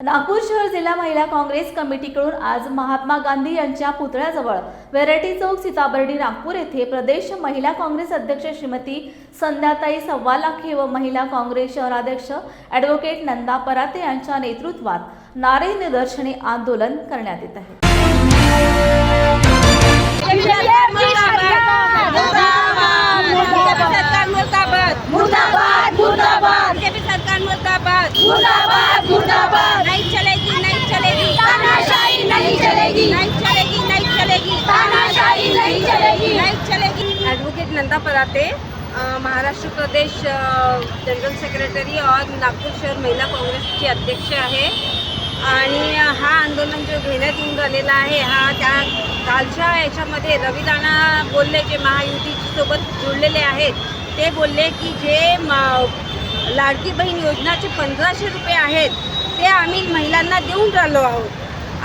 नागपूर शहर जिल्हा महिला काँग्रेस कमिटीकडून आज महात्मा गांधी यांच्या पुतळ्याजवळ व्हेरायटी चौक सीताबर्डी नागपूर येथे प्रदेश महिला काँग्रेस अध्यक्ष श्रीमती संध्याताई सव्वालाखे व महिला काँग्रेस शहराध्यक्ष ॲडव्होकेट नंदा पराते यांच्या नेतृत्वात नारे निदर्शने आंदोलन करण्यात येत आहे मुर्दाबाद मुर्दाबाद बीजेपी सरकार मुर्दाबाद मुर्दाबाद मुर्दाबाद नहीं चलेगी नहीं चलेगी तानाशाही नहीं चलेगी नहीं चलेगी नहीं चलेगी तानाशाही नहीं चलेगी नहीं चलेगी ॲडव्होकेट महाराष्ट्र प्रदेश जनरल सेक्रेटरी और नागपूर शहर महिला काँग्रेसची अध्यक्ष आहे. आणि हा आंदोलन जो घेण्यात येऊन राहिलेला आहे हा त्या कालच्या याच्यामध्ये रविदाना बोलले जे महायुतीसोबत जोडलेले आहेत ते बोलले की जे लाडकी बहीण योजनाचे पंधराशे रुपये आहेत ते आम्ही महिलांना देऊन राहिलो आहोत.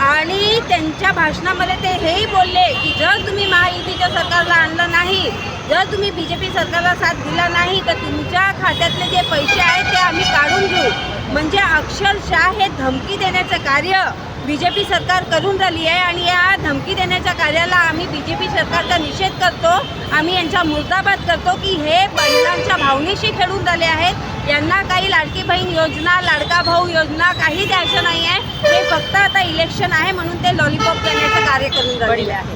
आणि त्यांच्या भाषणामध्ये ते हेही बोलले की जर तुम्ही महायुतीच्या सरकारला आणलं नाही. जर तुम्ही बी जे पी सरकारला साथ दिला नाही तर तुमच्या खात्यातले जे पैसे आहेत ते आम्ही काढून घेऊ. म्हणजे अक्षरशः हे धमकी देण्याचं कार्य बी जे पी सरकार करून राहिली आहे आणि या धमकी देण्याच्या कार्याला आम्ही बी जे पी सरकारचा निषेध करतो. आम्ही यांचा मुर्दाबाद करतो की हे महिलांच्या भावनेशी खेळून राहिले आहेत. यांना काही लाडकी बहीण योजना लाडका भाऊ योजना काही द्यायचं नाही आहे हे फक्त आता इलेक्शन आहे म्हणून ते लॉलीपॉप देण्याचं कार्य करून राहिले आहे.